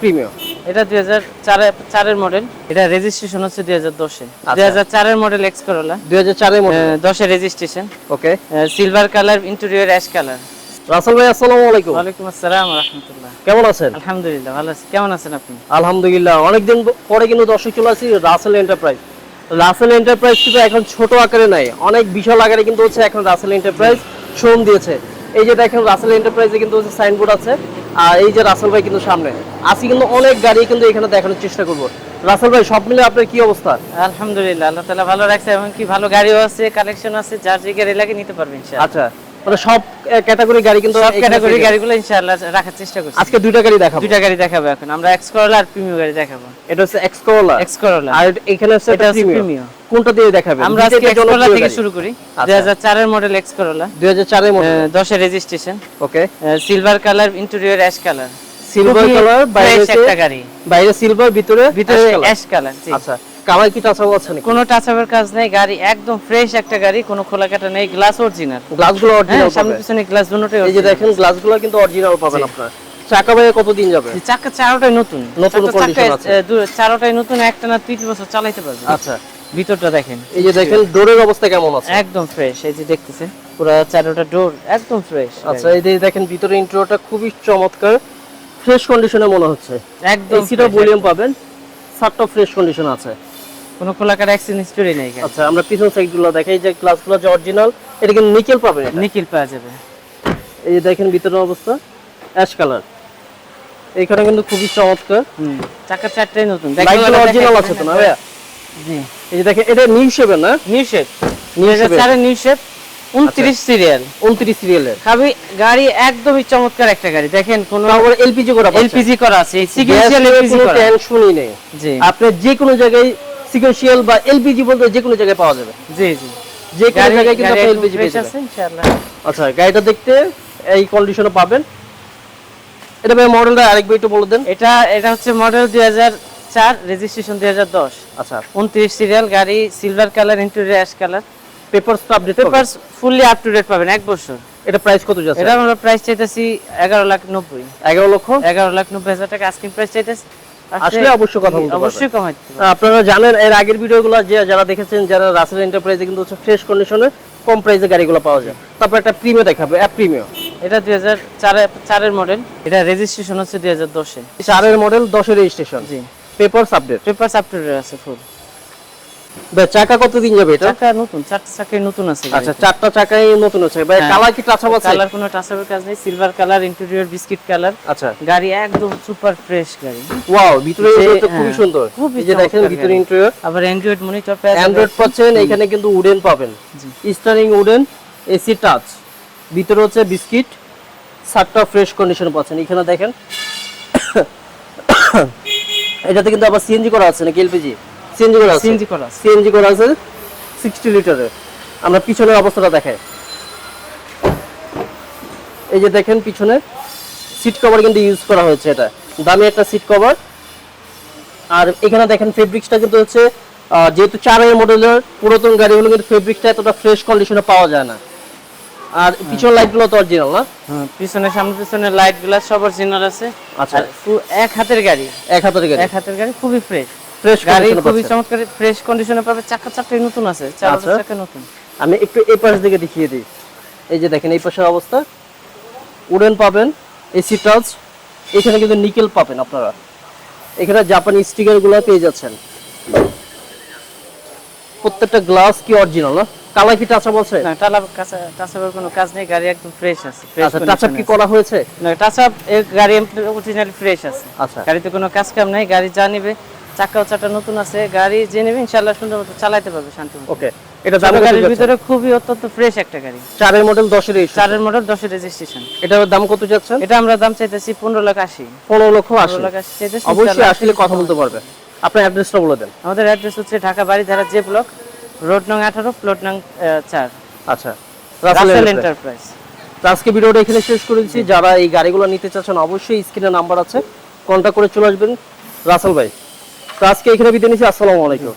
Premium. এটা দুই হাজার চারের মডেল এটা রেজিস্ট্রেশন হচ্ছে দুই হাজার দশে। আচ্ছা। দুই হাজার চারের মডেল এক্স করোলা দুই হাজার চারের দশে registration okay silver colour interior ash colour Rasel ভাই আসসালামু আলাইকুম। ওয়ালাইকুম আসসালাম রহমতুল্লাহ। কেমন আছেন? আলহামদুলিল্লাহ ভালো আছি। কেমন আছেন আপনি? আলহামদুলিল্লাহ অনেকদিন পরে কিন্তু দর্শক চলে আসছি রাসেল এন্টারপ্রাইজ রাসেল এন্টারপ্রাইজ কিন্তু এখন ছোট আকারে নাই। অনেক বিশাল আকারে কিন্তু হচ্ছে এখন রাসেল এন্টারপ্রাইজ শোরুম দিয়েছে। এই যে দেখেন রাসেল এন্টারপ্রাইজে কিন্তু সাইনবোর্ড আছে আর এই যে রাসেল ভাই কিন্তু সামনে। আসি কিন্তু অনেক গাড়ি কিন্তু এখানে দেখানোর চেষ্টা করব। রাসেল ভাই সব মিলে আপনার কি অবস্থা? আলহামদুলিল্লাহ আল্লাহ তালা ভালো রাখছে এবং কি ভালো গাড়িও আছে কালেকশন আছে যার যে গাড়ি লাগে নিতে পারবেন আচ্ছা মানে সব ক্যাটাগরি গাড়ি কিন্তু সব ক্যাটাগরি গাড়িগুলো ইনশাআল্লাহ রাখার চেষ্টা করছি। আজকে দুইটা গাড়ি দেখাবো। দুইটা গাড়ি দেখাবো এখন। আমরা এক্স করোলা আর প্রিমিয়াম গাড়ি দেখাবো। এটা হচ্ছে এক্স করোলা এক্স করোলা আর এখানে হচ্ছে এটা প্রিমিয়াম। কোনটা দিয়ে দেখাবেন? আমরা আজকে এক্স করোলা থেকে শুরু করি। আচ্ছা। দুই হাজার চারের মডেল এক্স করোলা 2004 এর মডেল দশে registration okay silver colour interior ash colour silver colour বাইরে একটা গাড়ি। বাইরে সিলভার ভিতরে ভিতরে অ্যাশ কালার জি। আচ্ছা কালার কি টাচাও আছে নাকি? কোনো টাচ আপের কাজ নেই গাড়ি একদম ফ্রেশ একটা গাড়ি কোনো খোলা কাটা নেই গ্লাস অরিজিনাল গ্লাসগুলো অরিজিনাল সামনে পিছনে গ্লাস দুটোটাই এই যে দেখেন গ্লাসগুলো কিন্তু অরিজিনাল পাবেন আপনারা। চাকা ভাই কতদিন যাবে? চাকা চারোটাই নতুন। নতুন চাকা, আছে। চারোটাই নতুন একটা না তিন বছর চালাইতে পারবে আচ্ছা। ভিতরটা দেখেন। এই যে দেখেন ডোরের অবস্থা কেমন আছে? একদম ফ্রেশ এই যে দেখতেছে পুরো চারোটা ডোর একদম ফ্রেশ আচ্ছা এই যে দেখেন ভিতরে ইন্ট্রোটা খুবই চমৎকার। ফ্রেশ কন্ডিশনে মনে হচ্ছে। একদম এসিটা ভলিউম পাবেন সাতটা ফ্রেশ কন্ডিশন আছে। কোনো খোলা কাটা অ্যাক্সিডেন্ট হিস্টোরি নেই আচ্ছা আমরা পিছন সাইডগুলো দেখাই এই যে গ্লাসগুলো যে অরিজিনাল এটা কিন্তু নিকেল পাবেন নিকেল পাওয়া যাবে। এই যে দেখেন ভিতরের অবস্থা অ্যাশ কালার এইখানে কিন্তু খুবই চমৎকার। হুম চাকা চারটাই নতুন। লাইটগুলো অরিজিনাল আছে তো না ভাইয়া? জি। এই যে দেখেন এটা নিউ না? New shape. নিউ শেপের। চারের নিউ শেপ উনত্রিশ সিরিয়াল। উনত্রিশ সিরিয়ালের। খাবি গাড়ি একদমই চমৎকার একটা গাড়ি। দেখেন কোন এলপিজি করা এলপিজি করা আছে সিকুয়েন্সিয়াল এলপিজি করা। টেনশনই নেই। জি। আপনি যে কোনো জায়গায় সিকোয়েন্সিয়াল বা এলপিজি বলতে যে কোনো জায়গায় পাওয়া যাবে। জি জি। যে কোনো জায়গায় কিন্তু আপনি এলপিজি পেয়ে আছে ইনশাআল্লাহ। আচ্ছা গাড়িটা দেখতে এই কন্ডিশনে পাবেন। এটা ভাই মডেলটা আরেকবার একটু বলে দেন। এটা এটা হচ্ছে মডেল দুই হাজার চার রেজিস্ট্রেশন দুই হাজার দশ। আচ্ছা উনত্রিশ সিরিয়াল গাড়ি silver colour interior ash colour papers তো update paper fully up to date পাবেন এক বছর। এটা প্রাইস কত যাচ্ছে? এটা আমরা প্রাইস চাইতেছি এগারো লাখ নব্বই। এগারো লক্ষ? এগারো লাখ নব্বই হাজার টাকা আস্কিং প্রাইস চাইতেছি। আসলে অবশ্যই কথা বলতে অবশ্যই কমাই দিতে পারব। আপনারা জানেন এর আগের ভিডিওগুলো যে যারা দেখেছেন যারা রাসেল এন্টারপ্রাইজে কিন্তু হচ্ছে ফ্রেশ কন্ডিশনে কম প্রাইসে গাড়িগুলো পাওয়া যায়। তারপর একটা প্রিমিয়াম দেখাবে অ্যাপ প্রিমিয়াম এটা দুই হাজার চারের মডেল এটা রেজিস্ট্রেশন হচ্ছে দুই হাজার দশে। চারের মডেল দশের registration G. Papers update paper up to date আছে ফুল চাকা কতদিন যাবে এটা? চাকা নতুন চারটা চাকাই নতুন আছে আচ্ছা চারটা চাকাই নতুন আছে। ভাই হ্যাঁ। কালার কি টাচ আছে? কালার কোনো টাচাপের কাজ নেই silver colour interior biscuit colour আচ্ছা। গাড়ি একদম সুপার ফ্রেশ গাড়ি। ওয়াও ভিতরে টা খুবই হ্যাঁ, সুন্দর। এই যে দেখেন ভিতরে। ইন্টেরিয়র আবার অ্যান্ড্রয়েড মনিটর পেয়ে যাবেন। অ্যান্ড্রয়েড পাচ্ছেন এখানে কিন্তু উডেন পাবেন। জি। স্টারিং উডেন এসি টাচ ভিতরে হচ্ছে বিস্কিট সাতটা ফ্রেশ কন্ডিশন পাচ্ছেন। এখানে দেখেন এটাতে কিন্তু আবার সিএনজি করা আছে নাকি এলপিজি সিএনজি করা আছে? সিএনজি করা আছে। সিএনজি করা আছে সিক্সটি লিটারের আমরা পিছনের অবস্থাটা দেখাই। এই যে দেখেন পিছনে সিট কভার কিন্তু ইউজ করা হয়েছে এটা। দামি একটা সিট কভার আর এখানে দেখেন ফেব্রিক্সটা কিন্তু হচ্ছে যেহেতু চারের মডেলের পুরাতন গাড়িগুলো কিন্তু ফেব্রিকটা এতটা ফ্রেশ কন্ডিশনে পাওয়া যায় না। আর পিছনের লাইটগুলো তো অরিজিনাল না? হ্যাঁ, পিছনে সামনে পিছনে লাইট গ্লাস সব অরিজিনাল আছে। আচ্ছা। এক হাতের গাড়ি। এক হাতের গাড়ি। এক হাতের গাড়ি খুবই ফ্রেশ ফ্রেশ গাড়ি খুবই চমৎকার ফ্রেশ কন্ডিশনে পাবে। চাকা চারটাই নতুন আছে চার আচ্ছা। চাকা নতুন। আমি একটু এই পাশ দিকে দেখিয়ে দিই। এই যে দেখেন এই পাশের অবস্থা। উডেন পাবেন এসি টাচ এখানে কিন্তু নিকেল পাবেন আপনারা। এখানে জাপানি স্টিকারগুলো পেয়ে যাচ্ছেন। প্রত্যেকটা গ্লাস কি অরিজিনাল না? কালার কি টাচ বলছে না টালা টাচাপের কোনো কাজ নেই গাড়ি একদম ফ্রেশ আছে আচ্ছা টাচ condition কি করা হয়েছে? না টাচাপ গাড়ি অরিজিনালি ফ্রেশ আছে। আচ্ছা। গাড়িতে কোনো কাজ কাম নাই গাড়ি যা নিবে চাকা চারটা নতুন আছে গাড়ি যে নেবে ইনশাআল্লাহ সুন্দর মতো চালাতে পারবে শান্তি ওকে এটা দাম গাড়ির ভিতরে খুবই অত্যন্ত ফ্রেশ একটা গাড়ি। চারের মডেল দশের চারের মডেল দশের রেজিস্ট্রেশন এটার দাম কত যাচ্ছেন এটা আমরা দাম চাইতেছি পনেরো লাখ আশি। পনেরো লক্ষ আশি। লাখ আশি চাইতেছি অবশ্যই আসলে কথা বলতে পারবে। আপনার অ্যাড্রেসটা বলে দেন। আমাদের অ্যাড্রেস হচ্ছে Dhaka Baridhara J block road নং আঠারো প্লট নং চার। আচ্ছা রাসেল এন্টারপ্রাইজ। আজকে ভিডিওটা এখানে শেষ করেছি যারা এই গাড়িগুলো নিতে চাচ্ছেন অবশ্যই স্ক্রিনে নাম্বার আছে। কন্ট্যাক্ট করে চলে আসবেন। রাসেল ভাই তো আজকে এখানে বিদায় নিচ্ছি। আসসালামু আলাইকুম।